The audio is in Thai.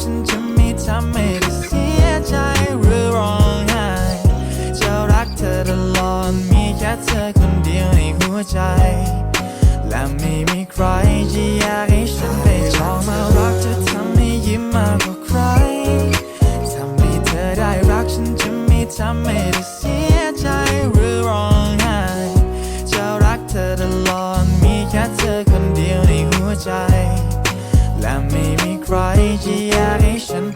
ฉันจะมีทำให้เธอเสียใจหรือร้องไห้จะรักเธอตลอดมีแค่เธอคนเดียวในหัวใจ และไม่มีใครจะอยากให้ฉันไปจองมารักจะทำให้ยิ้มมากกว่าใครทำให้เธอได้รักฉันจะมีทำให้เธอ Generation.